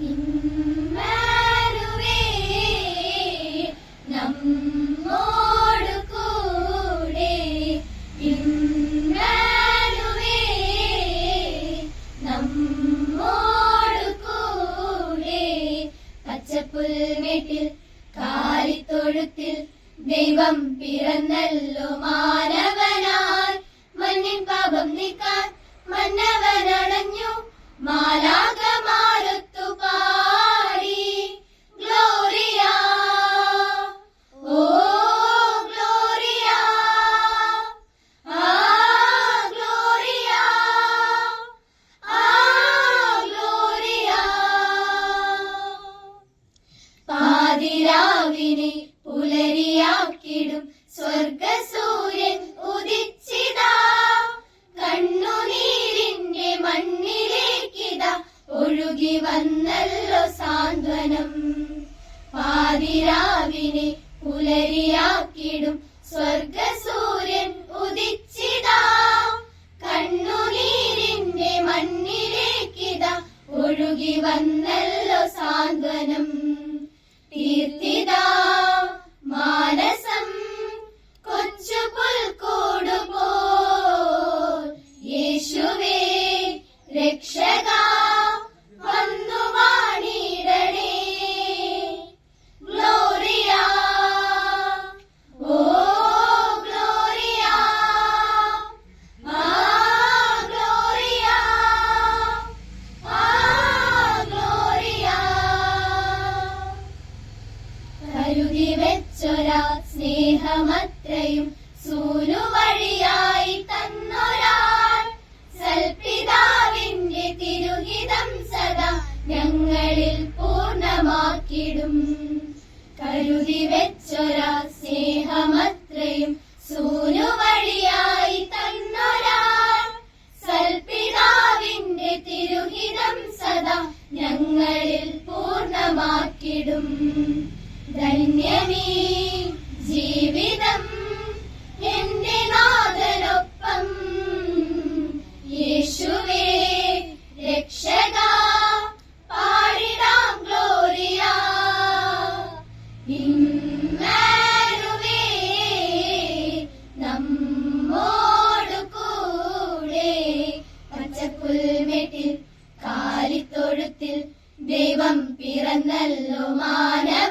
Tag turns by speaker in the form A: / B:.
A: കൂടെ കാലിത്തൊഴുത്തിൽ ദൈവം പിറന്നല്ലോ മാനവനായി മണ്ണിൻ പാപം നീക്കാൻ മന്നവനണഞ്ഞു. മാലാകമാരുത്തു സ്വർഗസൂര്യൻ ഉദിച്ചിതാ. കണ്ണുനീരിന്റെ മണ്ണിലേക്കിതാ ഒഴുകി സാന്ത്വനം. പാതിരാവിനെ പുലരിയാക്കിടും സ്വർഗസൂര്യൻ ഉദിച്ചിതാ. കണ്ണുനീരിന്റെ മണ്ണിലേക്കിതാ ഒഴുകി വന്നല്ലോ സാന്ത്വനം. സ്നേഹമത്രയും സൂനുവഴിയായി തന്നൊരാൾ. സൽപിതാവിന്റെ തിരുഹിതം സദാ ഞങ്ങളിൽ പൂർണമാക്കിടും കരുതി വെച്ചൊരാ സ്നേഹമത്രയും സൂനുവഴിയായി തന്നൊരാൾ. സൽപിതാവിന്റെ തിരുഹിതം സദാ ഞങ്ങളിൽ പൂർണമാക്കിടും ധന്യമീ ജീവിതം യേശുവേ രക്ഷക പാടിടാം നമ്മോടു കൂടെ കാലിത്തൊഴുത്തിൽ ദൈവം പിറന്നല്ലോ മാനവനായി